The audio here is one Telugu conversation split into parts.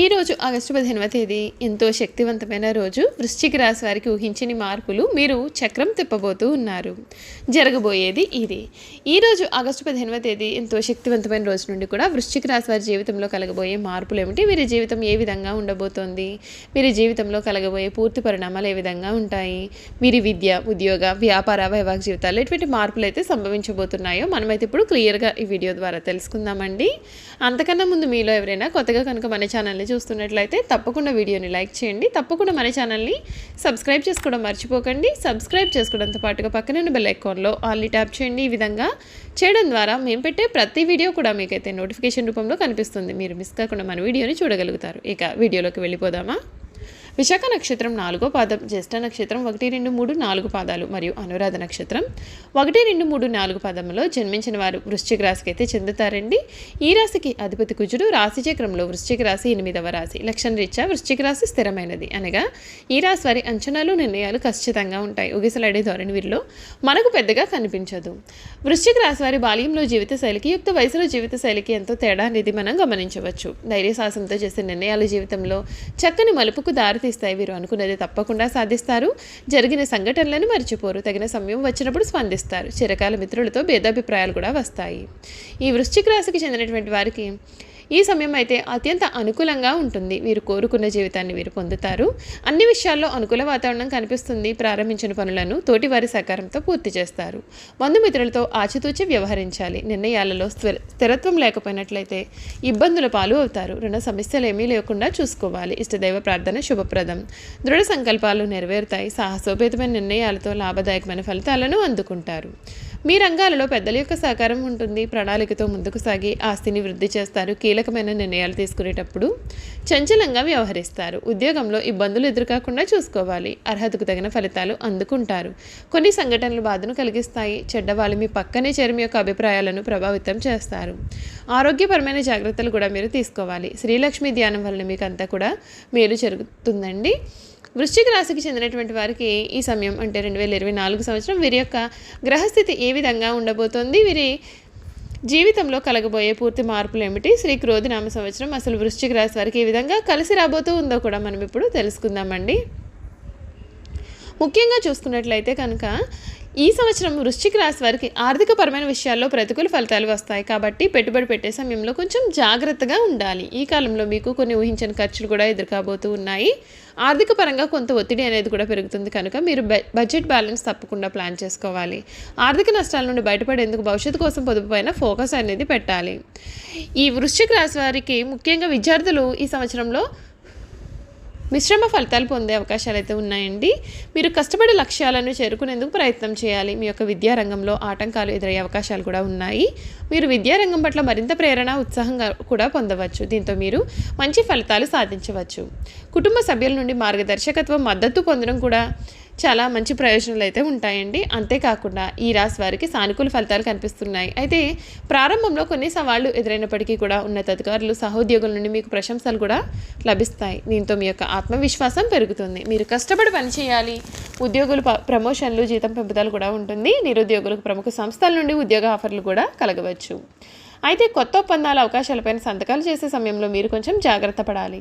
ఈరోజు ఆగస్టు పదిహేనవ తేదీ. ఎంతో శక్తివంతమైన రోజు. వృశ్చిక రాశి వారికి ఊహించని మార్పులు మీరు చక్రం తిప్పబోతూ ఉన్నారు. జరగబోయేది ఇది. ఈరోజు ఆగస్టు పదిహేనవ తేదీ ఎంతో శక్తివంతమైన రోజు నుండి కూడా వృశ్చిక రాశి వారి జీవితంలో కలగబోయే మార్పులు ఏమిటి? వీరి జీవితం ఏ విధంగా ఉండబోతోంది? వీరి జీవితంలో కలగబోయే పూర్తి పరిణామాలు ఏ విధంగా ఉంటాయి? వీరి విద్య ఉద్యోగ వ్యాపార వైవాహిక జీవితాల్లో ఎటువంటి మార్పులు అయితే సంభవించబోతున్నాయో మనమైతే ఇప్పుడు క్లియర్గా ఈ వీడియో ద్వారా తెలుసుకుందామండి. అంతకన్నా ముందు మీలో ఎవరైనా కొత్తగా కనుక మన ఛానల్ని చూస్తున్నట్లయితే తప్పకుండా వీడియోని లైక్ చేయండి. తప్పకుండా మన ఛానల్ని సబ్స్క్రైబ్ చేసుకోవడం మర్చిపోకండి. సబ్స్క్రైబ్ చేసుకోవడంతో పాటుగా పక్కన బెల్ ఐకాన్లో ఆల్ని ట్యాప్ చేయండి. ఈ విధంగా చేయడం ద్వారా మేము పెట్టే ప్రతి వీడియో కూడా మీకైతే నోటిఫికేషన్ రూపంలో కనిపిస్తుంది. మీరు మిస్ కాకుండా మన వీడియోని చూడగలుగుతారు. ఇక వీడియోలోకి వెళ్ళిపోదామా? విశాఖ నక్షత్రం నాలుగో పాదం జ్యేష్ఠ నక్షత్రం ఒకటి రెండు మూడు నాలుగు పాదాలు మరియు అనురాధ నక్షత్రం ఒకటి రెండు మూడు నాలుగు పాదంలో జన్మించిన వారు వృశ్చిక రాశికి అయితే చెందుతారండి. ఈ రాశికి అధిపతి కుజుడు రాశి చక్రంలో వృశ్చిక రాశి ఎనిమిదవ రాశి. లక్షణ రీత్యా వృశ్చిక రాశి స్థిరమైనది. అనగా ఈ రాశి వారి అంచనాలు నిర్ణయాలు ఖచ్చితంగా ఉంటాయి. ఉగిసలాడే ధోరణి వీరిలో మనకు పెద్దగా కనిపించదు. వృశ్చిక రాశి వారి బాల్యంలో జీవిత శైలికి యుక్త వయసులో జీవిత శైలికి ఎంతో తేడా అనేది మనం గమనించవచ్చు. ధైర్యసాహసంతో చేసే నిర్ణయాలు జీవితంలో చక్కని మలుపుకు దారి దారితీస్తాయి వీరు అనుకున్నది తప్పకుండా సాధిస్తారు. జరిగిన సంఘటనలను మర్చిపోరు. తగిన సమయం వచ్చినప్పుడు స్పందిస్తారు. చిరకాల మిత్రులతో భేదాభిప్రాయాలు కూడా వస్తాయి. ఈ వృశ్చిక రాశికి చెందినటువంటి వారికి ఈ సమయం అయితే అత్యంత అనుకూలంగా ఉంటుంది. వీరు కోరుకున్న జీవితాన్ని వీరు పొందుతారు. అన్ని విషయాల్లో అనుకూల వాతావరణం కనిపిస్తుంది. ప్రారంభించిన పనులను తోటివారి సహకారంతో పూర్తి చేస్తారు. బంధుమిత్రులతో ఆచితూచి వ్యవహరించాలి. నిర్ణయాలలో స్థిర స్థిరత్వం లేకపోయినట్లయితే ఇబ్బందుల పాలు అవుతారు. రుణ సమస్యలు ఏమీ లేకుండా చూసుకోవాలి. ఇష్టదైవ ప్రార్థన శుభప్రదం. దృఢ సంకల్పాలు నెరవేరుతాయి. సాహసోపేతమైన నిర్ణయాలతో లాభదాయకమైన ఫలితాలను అందుకుంటారు. మీ రంగాలలో పెద్దల యొక్క సహకారం ఉంటుంది. ప్రణాళికతో ముందుకు సాగి ఆస్తిని వృద్ధి చేస్తారు. కీలకమైన నిర్ణయాలు తీసుకునేటప్పుడు చంచలంగా వ్యవహరిస్తారు. ఉద్యోగంలో ఇబ్బందులు ఎదురుకాకుండా చూసుకోవాలి. అర్హతకు తగిన ఫలితాలు అందుకుంటారు. కొన్ని సంఘటనలు బాధను కలిగిస్తాయి. చెడ్డవాళ్ళు మీ పక్కనే చేరి మీ యొక్క అభిప్రాయాలను ప్రభావితం చేస్తారు. ఆరోగ్యపరమైన జాగ్రత్తలు కూడా మీరు తీసుకోవాలి. శ్రీలక్ష్మి ధ్యానం వలన మీకు అంతా కూడా మేలు జరుగుతుందండి. వృశ్చిక రాశికి చెందినటువంటి వారికి ఈ సమయం అంటే రెండు వేల ఇరవై నాలుగు సంవత్సరం వీరి యొక్క గ్రహస్థితి ఏ విధంగా ఉండబోతోంది? వీరి జీవితంలో కలగబోయే పూర్తి మార్పులు ఏమిటి? శ్రీ క్రోధినామ సంవత్సరం అసలు వృశ్చిక రాశి వారికి ఏ విధంగా కలిసి రాబోతూ ఉందో కూడా మనం ఇప్పుడు తెలుసుకుందామండి. ముఖ్యంగా చూసుకున్నట్లయితే కనుక ఈ సంవత్సరం వృశ్చిక రాశి వారికి ఆర్థికపరమైన విషయాల్లో ప్రతికూల ఫలితాలు వస్తాయి. కాబట్టి పెట్టుబడి పెట్టే సమయంలో కొంచెం జాగ్రత్తగా ఉండాలి. ఈ కాలంలో మీకు కొన్ని ఊహించని ఖర్చులు కూడా ఎదురుకాబోతూ ఉన్నాయి. ఆర్థిక పరంగా కొంత ఒత్తిడి అనేది కూడా పెరుగుతుంది. కనుక మీరు బడ్జెట్ బ్యాలెన్స్ తప్పకుండా ప్లాన్ చేసుకోవాలి. ఆర్థిక నష్టాల నుండి బయటపడేందుకు భవిష్యత్తు కోసం పొదుపు పైన ఫోకస్ అనేది పెట్టాలి. ఈ వృశ్చిక రాశి వారికి ముఖ్యంగా విద్యార్థులు ఈ సంవత్సరంలో మిశ్రమ ఫలితాలు పొందే అవకాశాలు అయితే ఉన్నాయండి. మీరు కష్టపడే లక్ష్యాలను చేరుకునేందుకు ప్రయత్నం చేయాలి. మీ యొక్క విద్యారంగంలో ఆటంకాలు ఎదురయ్యే అవకాశాలు కూడా ఉన్నాయి. మీరు విద్యారంగం పట్ల మరింత ప్రేరణ ఉత్సాహంగా కూడా పొందవచ్చు. దీంతో మీరు మంచి ఫలితాలు సాధించవచ్చు. కుటుంబ సభ్యుల నుండి మార్గదర్శకత్వం మద్దతు పొందడం కూడా చాలా మంచి ప్రయోజనాలు అయితే ఉంటాయండి. అంతేకాకుండా ఈ రాశి వారికి సానుకూల ఫలితాలు కనిపిస్తున్నాయి. అయితే ప్రారంభంలో కొన్ని సవాళ్ళు ఎదురైనప్పటికీ కూడా ఉన్నతాధికారులు సహోద్యోగుల నుండి మీకు ప్రశంసలు కూడా లభిస్తాయి. దీంతో మీ యొక్క ఆత్మవిశ్వాసం పెరుగుతుంది. మీరు కష్టపడి పనిచేయాలి ఉద్యోగులు ప- ప్రమోషన్లు జీతం పెంపుదలు కూడా ఉంటుంది. నిరుద్యోగులకు ప్రముఖ సంస్థల నుండి ఉద్యోగ ఆఫర్లు కూడా కలగవచ్చు. అయితే కొత్త ఒప్పందాల అవకాశాలపైన సంతకాలు చేసే సమయంలో మీరు కొంచెం జాగ్రత్త పడాలి.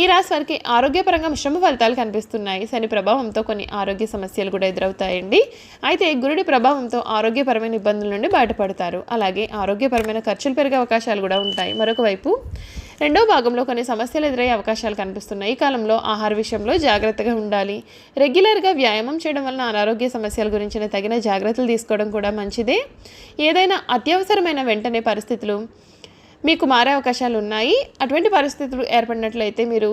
ఈ రాశి వారికి ఆరోగ్యపరంగా మిశ్రమ ఫలితాలు కనిపిస్తున్నాయి. శని ప్రభావంతో కొన్ని ఆరోగ్య సమస్యలు కూడా ఎదురవుతాయండి. అయితే గురుడి ప్రభావంతో ఆరోగ్యపరమైన ఇబ్బందుల నుండి బయటపడతారు. అలాగే ఆరోగ్యపరమైన ఖర్చులు పెరిగే అవకాశాలు కూడా ఉంటాయి. మరొక వైపు రెండో భాగంలో కొన్ని సమస్యలు ఎదురయ్యే అవకాశాలు కనిపిస్తున్నాయి. ఈ కాలంలో ఆహార విషయంలో జాగ్రత్తగా ఉండాలి. రెగ్యులర్గా వ్యాయామం చేయడం వలన అనారోగ్య సమస్యల గురించిన తగిన జాగ్రత్తలు తీసుకోవడం కూడా మంచిదే. ఏదైనా అత్యవసరమైన వెంటనే పరిస్థితులు మీకు మారే అవకాశాలు ఉన్నాయి. అటువంటి పరిస్థితులు ఏర్పడినట్లయితే మీరు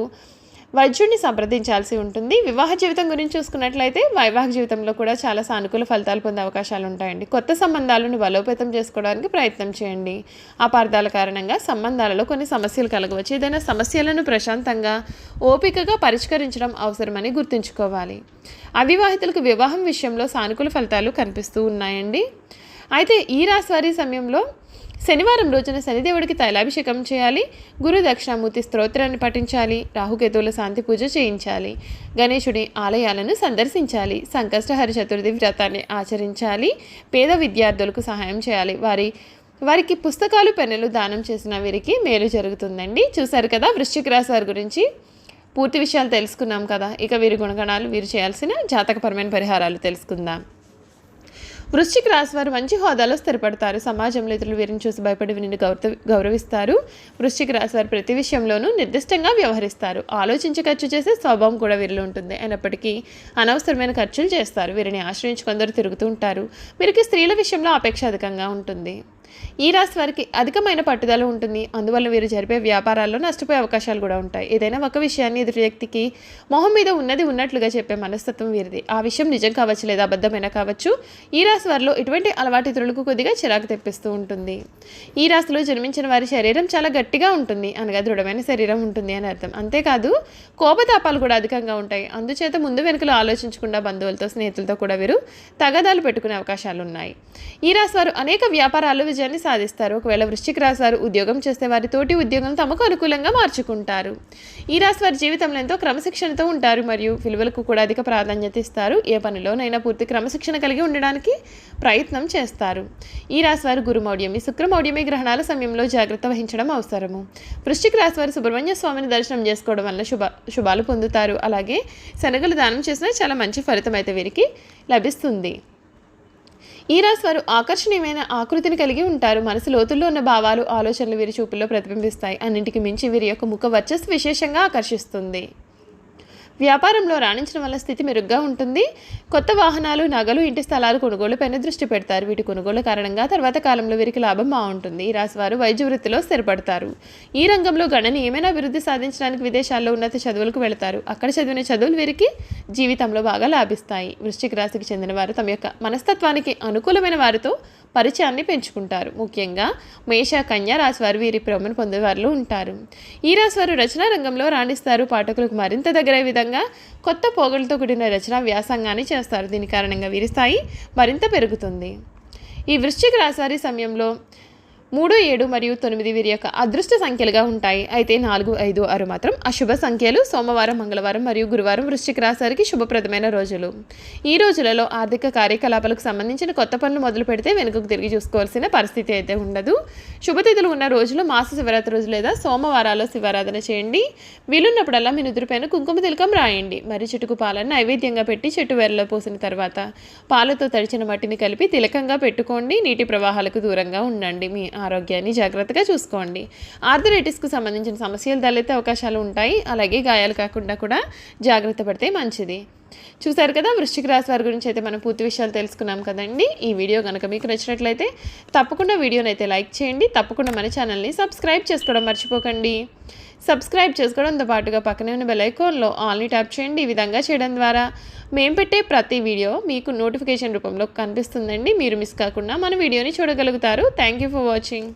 వైద్యుడిని సంప్రదించాల్సి ఉంటుంది. వివాహ జీవితం గురించి చూసుకున్నట్లయితే వైవాహిక జీవితంలో కూడా చాలా సానుకూల ఫలితాలు పొందే అవకాశాలు ఉంటాయండి. కొత్త సంబంధాలను బలోపేతం చేసుకోవడానికి ప్రయత్నం చేయండి. అపార్థాల కారణంగా సంబంధాలలో కొన్ని సమస్యలు కలగవచ్చు. ఏదైనా సమస్యలను ప్రశాంతంగా ఓపికగా పరిష్కరించడం అవసరమని గుర్తుంచుకోవాలి. అవివాహితులకు వివాహం విషయంలో సానుకూల ఫలితాలు కనిపిస్తూ ఉన్నాయండి. అయితే ఈ రాశి వారి సమయంలో శనివారం రోజున శనిదేవుడికి తైలాభిషేకం చేయాలి. గురు దక్షిణామూర్తి స్తోత్రాన్ని పఠించాలి. రాహుకేతువుల శాంతి పూజ చేయించాలి. గణేశుడి ఆలయాలను సందర్శించాలి. సంకష్టహర చతుర్థి వ్రతాన్ని ఆచరించాలి. పేద విద్యార్థులకు సహాయం చేయాలి. వారి వారికి పుస్తకాలు పెన్నులు దానం చేసిన వీరికి మేలు జరుగుతుందండి. చూశారు కదా వృశ్చిక రాశి వారి గురించి? పూర్తి విషయాలు తెలుసుకున్నాం కదా. ఇక వీరి గుణగణాలు వీరు చేయాల్సిన జాతకపరమైన పరిహారాలు తెలుసుకుందాం. వృశ్చిక రాశి వారు మంచి హోదాలో స్థిరపడతారు. సమాజంలో ఇతరులు వీరిని చూసి భయపడి వీరిని గౌరవ గౌరవిస్తారు. వృశ్చిక రాశి వారు ప్రతి విషయంలోనూ నిర్దిష్టంగా వ్యవహరిస్తారు. ఆలోచించి ఖర్చు చేసే స్వభావం కూడా వీరిలో ఉంటుంది. అయినప్పటికీ అనవసరమైన ఖర్చులు చేస్తారు. వీరిని ఆశ్రయించి కొందరు తిరుగుతూ ఉంటారు. వీరికి స్త్రీల విషయంలో అపేక్ష అధికంగా ఉంటుంది. ఈ రాశి వారికి అధికమైన పట్టుదల ఉంటుంది. అందువల్ల వీరు జరిపే వ్యాపారాల్లో నష్టపోయే అవకాశాలు కూడా ఉంటాయి. ఏదైనా ఒక విషయాన్ని ఎదుటి వ్యక్తికి మొహం మీద ఉన్నది ఉన్నట్లుగా చెప్పే మనస్తత్వం వీరిది. ఆ విషయం నిజం కావచ్చు లేదా అబద్ధమైనా కావచ్చు ఈ రాశి వారిలో ఇటువంటి అలవాటు ఇతరులకు కొద్దిగా చిరాకు తెప్పిస్తూ ఉంటుంది. ఈ రాశిలో జన్మించిన వారి శరీరం చాలా గట్టిగా ఉంటుంది. అనగా దృఢమైన శరీరం ఉంటుంది అని అర్థం. అంతేకాదు కోపతాపాలు కూడా అధికంగా ఉంటాయి. అందుచేత ముందు వెనుకలు ఆలోచించకుండా బంధువులతో స్నేహితులతో కూడా వీరు తగాదాలు పెట్టుకునే అవకాశాలు ఉన్నాయి. ఈ రాశి వారు అనేక వ్యాపారాలు విజయాన్ని సాధిస్తారు. ఒకవేళ వృశ్చిక రాశి వారు ఉద్యోగం చేస్తే వారి తోటి ఉద్యోగం తమకు అనుకూలంగా మార్చుకుంటారు. ఈ రాశి వారి జీవితంలో ఎంతో క్రమశిక్షణతో ఉంటారు మరియు విలువలకు కూడా అధిక ప్రాధాన్యత ఇస్తారు. ఏ పనిలోనైనా పూర్తి క్రమశిక్షణ కలిగి ఉండడానికి ప్రయత్నం చేస్తారు. ఈ రాశి వారు గురుమౌఢ్యమి శుక్రమౌఢ్యమి గ్రహణాల సమయంలో జాగ్రత్త వహించడం అవసరము. వృశ్చిక రాశి వారు సుబ్రహ్మణ్య స్వామిని దర్శనం చేసుకోవడం వల్ల శుభ శుభాలు పొందుతారు. అలాగే శనగలు దానం చేసినా చాలా మంచి ఫలితం అయితే వీరికి లభిస్తుంది. ఈ రాశి వారు ఆకర్షణీయమైన ఆకృతిని కలిగి ఉంటారు. మనసు లోతుల్లో ఉన్న భావాలు ఆలోచనలు వీరి చూపుల్లో ప్రతిబింబిస్తాయి. అన్నింటికి మించి వీరి యొక్క ముఖ వర్చస్సు విశేషంగా ఆకర్షిస్తుంది. వ్యాపారంలో రాణించడం వల్ల స్థితి మెరుగ్గా ఉంటుంది. కొత్త వాహనాలు నగలు ఇంటి స్థలాలు కొనుగోలుపైన దృష్టి పెడతారు. వీటి కొనుగోలు కారణంగా తర్వాత కాలంలో వీరికి లాభం బాగుంటుంది. ఈ రాశివారు వైద్య వృత్తిలో స్థిరపడతారు. ఈ రంగంలో గణనీయమైన అభివృద్ధి సాధించడానికి విదేశాల్లో ఉన్నత చదువులకు వెళతారు. అక్కడ చదివిన చదువులు వీరికి జీవితంలో బాగా లాభిస్తాయి. వృశ్చిక రాశికి చెందిన వారు తమ యొక్క మనస్తత్వానికి అనుకూలమైన వారితో పరిచయాన్ని పెంచుకుంటారు. ముఖ్యంగా మేష కన్య రాశి వారు వీరి ప్రేమను పొందేవారు ఉంటారు. ఈ రాశి వారు రచనా రంగంలో రాణిస్తారు. పాఠకులకు మరింత దగ్గర విధంగా కొత్త పోగలతో కూడిన రచనా వ్యాసంగాన్ని చేస్తారు. దీని కారణంగా వీరి స్థాయి మరింత పెరుగుతుంది. ఈ వృశ్చిక రాశి సమయంలో మూడు ఏడు మరియు తొమ్మిది వీరి యొక్క అదృష్ట సంఖ్యలుగా ఉంటాయి. అయితే నాలుగు ఐదు ఆరు మాత్రం అశుభ సంఖ్యలు. సోమవారం మంగళవారం మరియు గురువారం వృశ్చిక రాశివారికి శుభప్రదమైన రోజులు. ఈ రోజులలో ఆర్థిక కార్యకలాపాలకు సంబంధించిన కొత్త పనులు మొదలు పెడితే వెనుకకు తిరిగి చూసుకోవాల్సిన పరిస్థితి అయితే ఉండదు. శుభతిథులు ఉన్న రోజులు మాస శివరాత్రి రోజు లేదా సోమవారాల్లో శివారాధన చేయండి. వీలున్నప్పుడల్లా మీ నుదురుపైన కుంకుమ తిలకం రాయండి. మరి చెట్టుకు పాలను నైవేద్యంగా పెట్టి చెట్టు వేరలో పోసిన తర్వాత పాలతో తడిచిన మట్టిని కలిపి తిలకంగా పెట్టుకోండి. నీటి ప్రవాహాలకు దూరంగా ఉండండి. మీ ఆరోగ్యాన్ని జాగ్రత్తగా చూసుకోండి. ఆర్థరైటిస్కు సంబంధించిన సమస్యలు తలెత్తే అవకాశాలు ఉంటాయి. అలాగే గాయాలు కాకుండా కూడా జాగ్రత్త పడితే మంచిది. చూసారు కదా వృశ్చిక రాశి వారి గురించి అయితే మనం పూర్తి విషయాలు తెలుసుకున్నాం కదండి. ఈ వీడియో కనుక మీకు నచ్చినట్లయితే తప్పకుండా వీడియోని అయితే లైక్ చేయండి. తప్పకుండా మన ఛానల్ని సబ్స్క్రైబ్ చేసుకోవడం మర్చిపోకండి. సబ్స్క్రైబ్ చేసుకోవడంతో పాటుగా పక్కనే ఉన్న బెల్ ఆల్ని ట్యాప్ చేయండి. ఈ విధంగా చేయడం ద్వారా మేము పెట్టే ప్రతి వీడియో మీకు నోటిఫికేషన్ రూపంలో కనిపిస్తుందండి. మీరు మిస్ కాకుండా మన వీడియోని చూడగలుగుతారు. Thank you for watching.